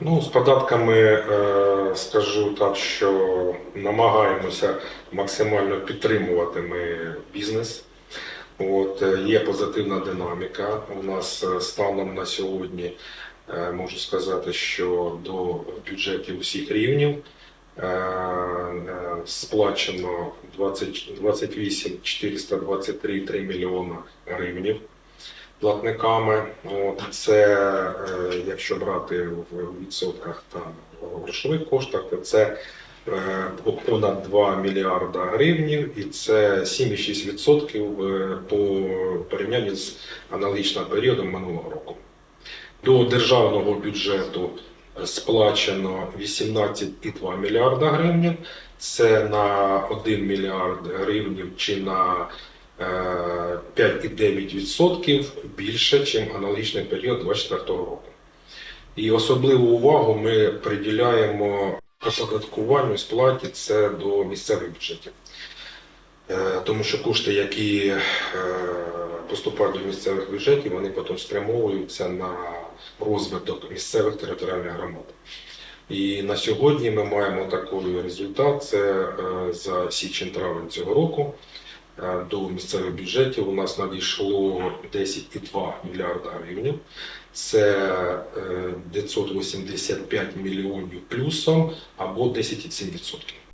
Ну, з податками е, скажу так, що намагаємося максимально підтримувати ми бізнес. От, е, є позитивна динаміка. У нас е, станом на сьогодні можу сказати, що до бюджетів усіх рівнів сплачено 20, 28 423 3 мільйона гривнів платниками. От, це, е, якщо брати в відсотках та грошових коштах, то це е, понад 2 мільярда гривнів, і це 7,6% е, по порівнянні з аналогічним періодом минулого року. До державного бюджету сплачено 18,2 мільярда гривень. Це на 1 мільярд гривень чи на 5,9% більше, ніж аналогічний період 2024 року. І особливу увагу ми приділяємо оподаткуванню сплаті це до місцевих бюджетів. Е, Тому що кошти, які е, поступають до місцевих бюджетів, вони потім спрямовуються на розвиток місцевих територіальних громад. І на сьогодні ми маємо такий результат. Це е, за січень-травень цього року. Е, До місцевих бюджетів у нас надійшло 10,2 мільярда гривень. Це е, 985 мільйонів плюсом або 10,7%.